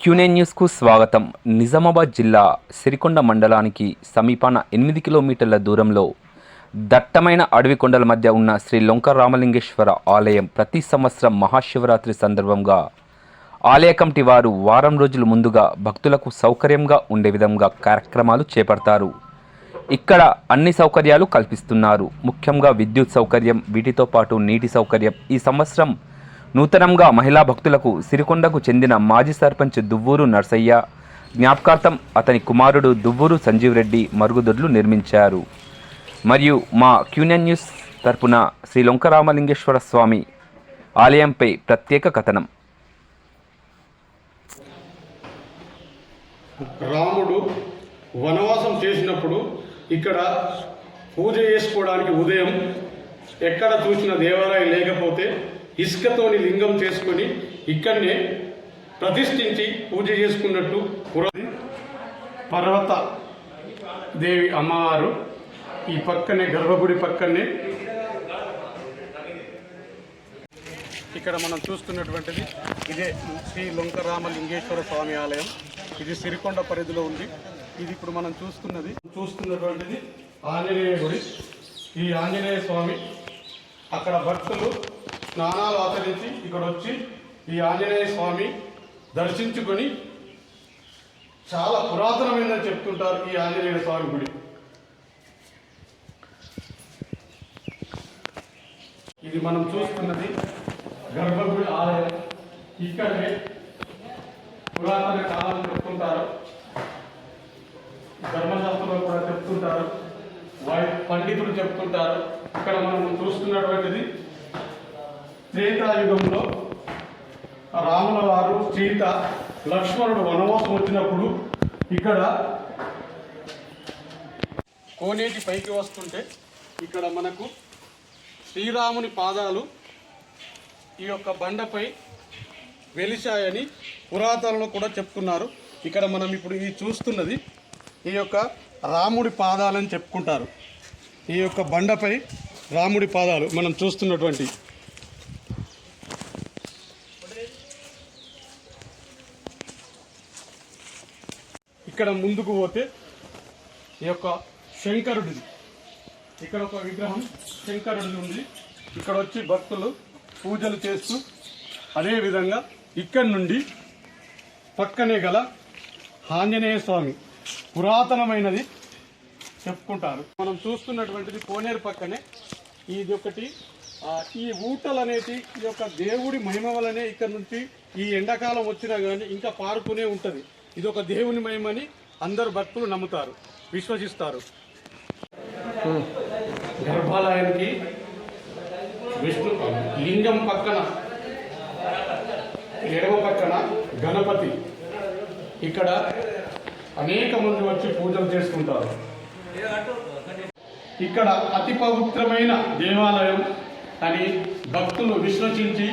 క్యూనే న్యూస్కు స్వాగతం. నిజామాబాద్ జిల్లా సిరికొండ మండలానికి సమీపాన ఎనిమిది కిలోమీటర్ల దూరంలో దట్టమైన అడవి కొండల మధ్య ఉన్న శ్రీ లొంక రామలింగేశ్వర ఆలయం ప్రతి సంవత్సరం మహాశివరాత్రి సందర్భంగా ఆలయ కమిటీ వారు వారం రోజుల ముందుగా భక్తులకు సౌకర్యంగా ఉండే విధంగా కార్యక్రమాలు చేపడతారు. ఇక్కడ అన్ని సౌకర్యాలు కల్పిస్తున్నారు. ముఖ్యంగా విద్యుత్ సౌకర్యం వీటితో పాటు నీటి సౌకర్యం ఈ సంవత్సరం నూతనంగా మహిళా భక్తులకు సిరికొండకు చెందిన మాజీ సర్పంచ్ దువ్వూరు నర్సయ్య జ్ఞాపకార్థం అతని కుమారుడు దువ్వూరు సంజీవ్ రెడ్డి మరుగుదొడ్లు నిర్మించారు. మరియు మా క్యూనియన్ న్యూస్ తరపున శ్రీ లొంకరామలింగేశ్వర స్వామి ఆలయంపై ప్రత్యేక కథనం. రాముడు వనవాసం చేసినప్పుడు ఇక్కడ పూజ చేసుకోవడానికి ఉదయం ఎక్కడ చూసిన దేవాలయం లేకపోతే ఇసుకతోని లింగం చేసుకొని ఇక్కడనే ప్రతిష్ఠించి పూజ చేసుకున్నట్టు పురాది పర్వత దేవి అమ్మవారు ఈ పక్కనే గర్భగుడి పక్కనే. ఇక్కడ మనం చూస్తున్నటువంటిది ఇదే శ్రీ లొంకరామ లింగేశ్వర స్వామి ఆలయం. ఇది సిరికొండ పరిధిలో ఉంది. ఇది ఇప్పుడు మనం చూస్తున్నది. చూస్తున్నటువంటిది ఆంజనేయ గుడి. ఈ ఆంజనేయ స్వామి అక్కడ భక్తులు స్నానాలు ఆచరించి ఇక్కడ వచ్చి ఈ ఆంజనేయ స్వామి దర్శించుకొని చాలా పురాతనమైనది చెప్తుంటారు ఈ ఆంజనేయ స్వామి గుడి. ఇది మనం చూస్తున్నది గర్భగుడి ఆలయం. ఇక్కడే పురాతన కాలం చెప్తుంటారు. ధర్మశాస్త్రంలో కూడా చెప్తుంటారు. వై పండితులు చెప్తుంటారు. ఇక్కడ మనం చూస్తున్నటువంటిది త్రేతాయుగంలో రాముల వారు సీత లక్ష్మణుడు వనవాసం వచ్చినప్పుడు ఇక్కడ కోనేటి పైకి వస్తుంటే ఇక్కడ మనకు శ్రీరాముని పాదాలు ఈ యొక్క బండపై వెలిశాయని పురాతనలో కూడా చెప్పుకున్నారు ఇక్కడ మనం ఇప్పుడు ఈ చూస్తున్నది ఈ యొక్క రాముడి పాదాలని చెప్పుకుంటారు. ఈ యొక్క బండపై రాముడి పాదాలు మనం చూస్తున్నటువంటి ఇక్కడ ముందుకు పోతే ఈ యొక్క శంకరుడిది. ఇక్కడ ఒక విగ్రహం శంకరుడిది ఉంది. ఇక్కడ వచ్చి భక్తులు పూజలు చేస్తూ అదేవిధంగా ఇక్కడి నుండి పక్కనే గల ఆంజనేయ స్వామి పురాతనమైనది చెప్పుకుంటారు. మనం చూస్తున్నటువంటిది కోనేరు పక్కనే. ఇది ఒకటి. ఈ ఊటలు అనేది ఈ యొక్క దేవుడి మహిమ వలనే ఇక్కడ నుంచి ఈ ఎండాకాలం వచ్చినా కానీ ఇంకా పారుతూనే ఉంటుంది. ఇది ఒక దేవుని మయమని అందరు భక్తులు నమ్ముతారు విశ్వసిస్తారు. గర్భాలయానికి విష్ణు లింగం పక్కన ఎడమ పక్కన గణపతి. ఇక్కడ అనేక మంది వచ్చి పూజలు చేసుకుంటారు. ఇక్కడ అతి పవిత్రమైన దేవాలయం అని భక్తులు విశ్వసించి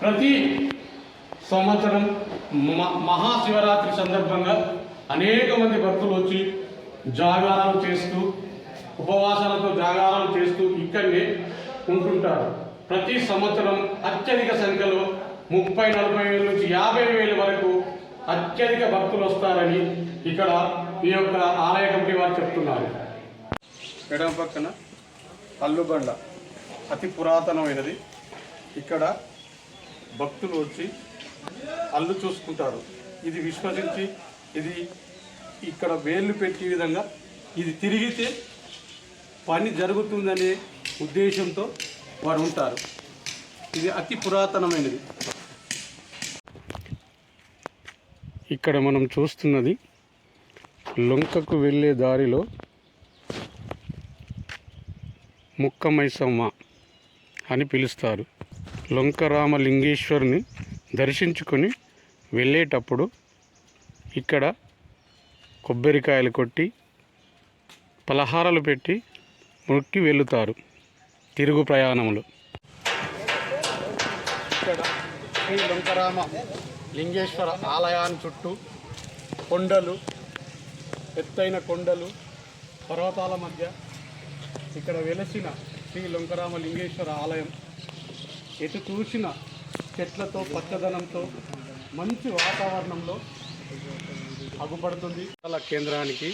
ప్రతి సంవత్సరం మహాశివరాత్రి సందర్భంగా అనేక మంది భక్తులు వచ్చి జాగారాలు చేస్తూ ఉపవాసాలతో జాగారాలు చేస్తూ ఇక్కడనే ఉంటుంటారు. ప్రతి సంవత్సరం అత్యధిక సంఖ్యలో ముప్పై నలభై వేల నుంచి యాభై వేల వరకు అత్యధిక భక్తులు వస్తారని ఇక్కడ ఈ యొక్క ఆలయ కమిటీ వారు చెప్తున్నారు. ఎడమ పక్కన అల్లుబండ. అతి పురాతనమైనది. ఇక్కడ భక్తులు వచ్చి అల్లు చూసుకుంటారు. ఇది విశ్వసించి ఇది ఇక్కడ వేళ్ళు పెట్టే విధంగా ఇది తిరిగితే పని జరుగుతుందనే ఉద్దేశంతో వారు ఉంటారు. ఇది అతి పురాతనమైనది. ఇక్కడ మనం చూస్తున్నది లొంకకు వెళ్ళే దారిలో ముక్కమైసమ్మ అని పిలుస్తారు. లొంకరామలింగేశ్వరుని దర్శించుకొని వెళ్ళేటప్పుడు ఇక్కడ కొబ్బరికాయలు కొట్టి పలహారాలు పెట్టి మొక్కి వెళుతారు తిరుగు ప్రయాణంలో ఇక్కడ శ్రీ వెంకరామ లింగేశ్వర ఆలయాన్ని చుట్టూ కొండలు ఎత్తైన కొండలు పర్వతాల మధ్య ఇక్కడ వెలసిన శ్రీ లొంకరామ లింగేశ్వర ఆలయం. ఎటు చూసిన చెట్లతో పచ్చదనంతో మంచి వాతావరణంలో అగుపడుతుంది. కేంద్రానికి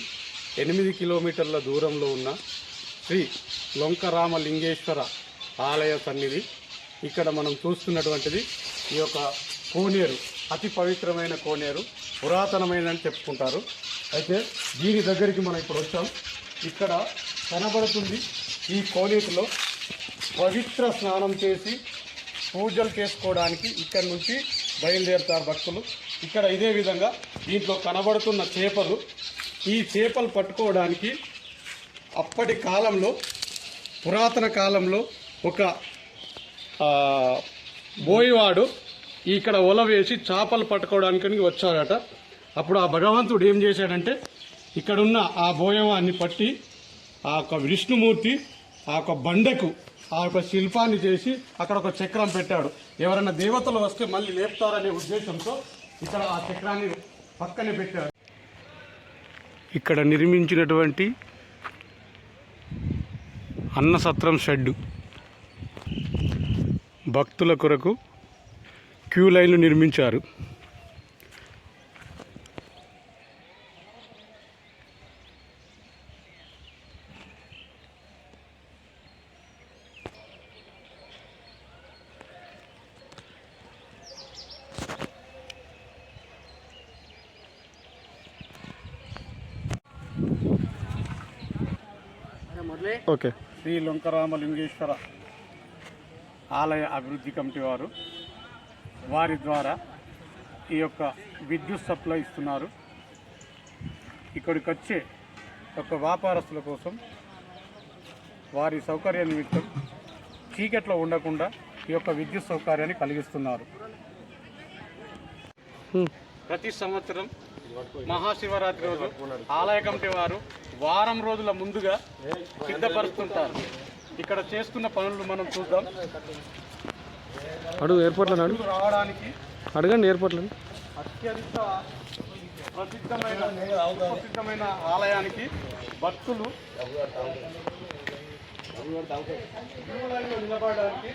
ఎనిమిది కిలోమీటర్ల దూరంలో ఉన్న శ్రీ లొంకరామ లింగేశ్వర ఆలయ సన్నిధి. ఇక్కడ మనం చూస్తున్నటువంటిది ఈ యొక్క కోనేరు అతి పవిత్రమైన కోనేరు. పురాతనమైన అని చెప్పుకుంటారు. అయితే దీని దగ్గరికి మనం ఇప్పుడు వచ్చాం. ఇక్కడ కనబడుతుంది ఈ కోనేరులో పవిత్ర స్నానం చేసి పూజలు చేసుకోవడానికి ఇక్కడ నుంచి బయలుదేరుతారు భక్తులు. ఇక్కడ ఇదే విధంగా దీంట్లో కనబడుతున్న చేపలు. ఈ చేపలు పట్టుకోవడానికి అప్పటి కాలంలో పురాతన కాలంలో ఒక బోయివాడు ఇక్కడ ఒల వేసి చేపలు పట్టుకోవడానికి వచ్చాడట. అప్పుడు ఆ భగవంతుడు ఏం చేశాడంటే ఇక్కడున్న ఆ బోయవాన్ని పట్టి ఆ యొక్క విష్ణుమూర్తి ఆ యొక్క బండకు ఆ యొక్క శిల్పాన్ని చేసి అక్కడ ఒక చక్రం పెట్టాడు. ఎవరైనా దేవతలు వస్తే మళ్ళీ లేపుతారనే ఉద్దేశంతో ఇక్కడ ఆ చక్రాన్ని పక్కనే పెట్టాడు. ఇక్కడ నిర్మించినటువంటి అన్నసత్రం షెడ్డు. భక్తుల కొరకు క్యూ లైన్లు నిర్మించారు. ఓకే. శ్రీ లొంకరామలింగేశ్వర ఆలయ అభివృద్ధి కమిటీ వారు వారి ద్వారా ఈ యొక్క విద్యుత్ సప్లై ఇస్తున్నారు. ఇక్కడికి వచ్చే ఒక వ్యాపారస్తుల కోసం వారి సౌకర్య నిమిత్తం చీకట్లో ఉండకుండా ఈ యొక్క విద్యుత్ సౌకర్యాన్ని కలిగిస్తున్నారు. ప్రతి సంవత్సరం మహాశివరాత్రి రోజు ఆలయ కమిటీ వారు వారం రోజుల ముందుగా సిద్ధపరుస్తుంటారు. ఇక్కడ చేస్తున్న పనులు మనం చూద్దాం. అడుగు ఎయిర్పోర్ట్లో అడుగు రావడానికి అడగండి ఎయిర్పోర్ట్లో. అత్యంత ప్రసిద్ధమైన ప్రసిద్ధమైన ఆలయానికి భక్తులు నిలబడడానికి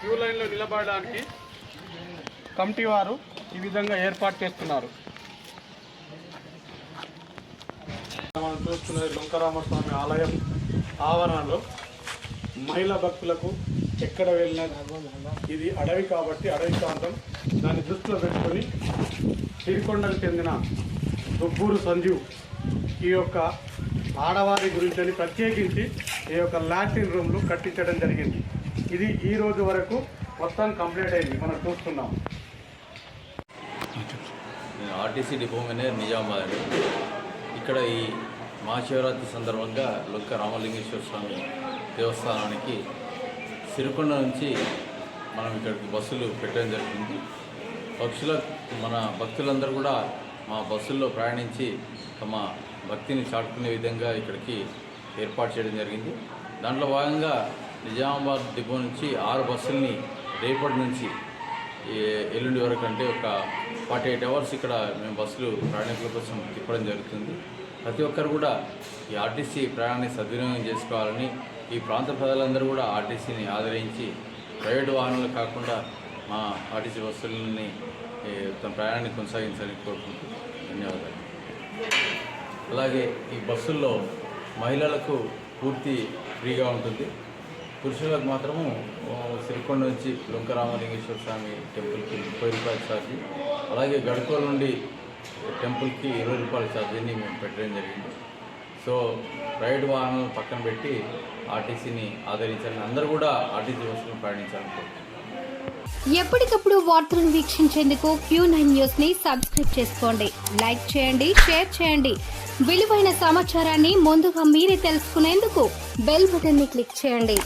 క్యూ లైన్లో నిలబడడానికి కమిటీ వారు ఈ విధంగా ఏర్పాటు చేస్తున్నారు. మనం చూస్తున్నది లుంకరామస్వామి ఆలయం ఆవరణలో మహిళా భక్తులకు ఎక్కడ వెళ్ళినా ఇది అడవి కాబట్టి అడవి ప్రాంతం. దాన్ని దృష్టిలో పెట్టుకొని సిరికొండకు చెందిన దుబ్బూరు సంజీవ్ ఈ యొక్క ఆడవారి గురించి ప్రత్యేకించి ఈ యొక్క లాట్రిన్ రూమ్లు కట్టించడం జరిగింది. ఇది ఈ రోజు వరకు మొత్తం కంప్లీట్ అయింది. మనం చూస్తున్నాం. RTC depot manager Nizamabad. ఇక్కడ ఈ మహాశివరాత్రి సందర్భంగా లొక్క రామలింగేశ్వర స్వామి దేవస్థానానికి సిరికొండ నుంచి మనం ఇక్కడికి బస్సులు పెట్టడం జరిగింది. పక్షుల మన భక్తులందరూ కూడా మా బస్సుల్లో ప్రయాణించి తమ భక్తిని చాటుకునే విధంగా ఇక్కడికి ఏర్పాటు చేయడం జరిగింది. దాంట్లో భాగంగా నిజామాబాద్ డిపో నుంచి ఆరు బస్సుల్ని రేపటి నుంచి ఎల్లుండి వరకు అంటే ఒక ఫార్టీ ఎయిట్ అవర్స్ ఇక్కడ మేము బస్సులు ప్రయాణికుల కోసం తిప్పడం జరుగుతుంది. ప్రతి ఒక్కరు కూడా ఈ ఆర్టీసీ ప్రయాణాన్ని సద్వినియోగం చేసుకోవాలని ఈ ప్రాంత ప్రజలందరూ కూడా ఆర్టీసీని ఆదరించి ప్రైవేటు వాహనాలు కాకుండా మా ఆర్టీసీ బస్సులని తన తమ ప్రయాణాన్ని కొనసాగించాలని కోరుకుంటున్నాను ధన్యవాదాలు. అలాగే ఈ బస్సుల్లో మహిళలకు పూర్తి ఫ్రీగా ఉంటుంది. పురుషులకు మాత్రము సిరికొండ నుంచి లొంకరామలింగేశ్వర స్వామి టెంపుల్కి ముప్పై రూపాయల ఛార్జీ అలాగే గడుకోల నుండి టెంపుల్కి ఇరవై రూపాయల ఛార్జీని మేము పెట్టడం జరిగింది. సో ప్రైవేట్ వాహనాలను పక్కన పెట్టి ఆర్టీసీని ఆదరించాలని అందరూ కూడా ఆర్టీసీ బస్సులను ప్రయాణించాలనుకుంటున్నారు ఎప్పటికప్పుడు వార్తలను వీక్షించేందుకు క్యూ నైన్ న్యూస్ని సబ్స్క్రైబ్ చేసుకోండి. లైక్ చేయండి షేర్ చేయండి. విలువైన సమాచారాన్ని ముందుగా మీరే తెలుసుకునేందుకు బెల్ బటన్ని క్లిక్ చేయండి.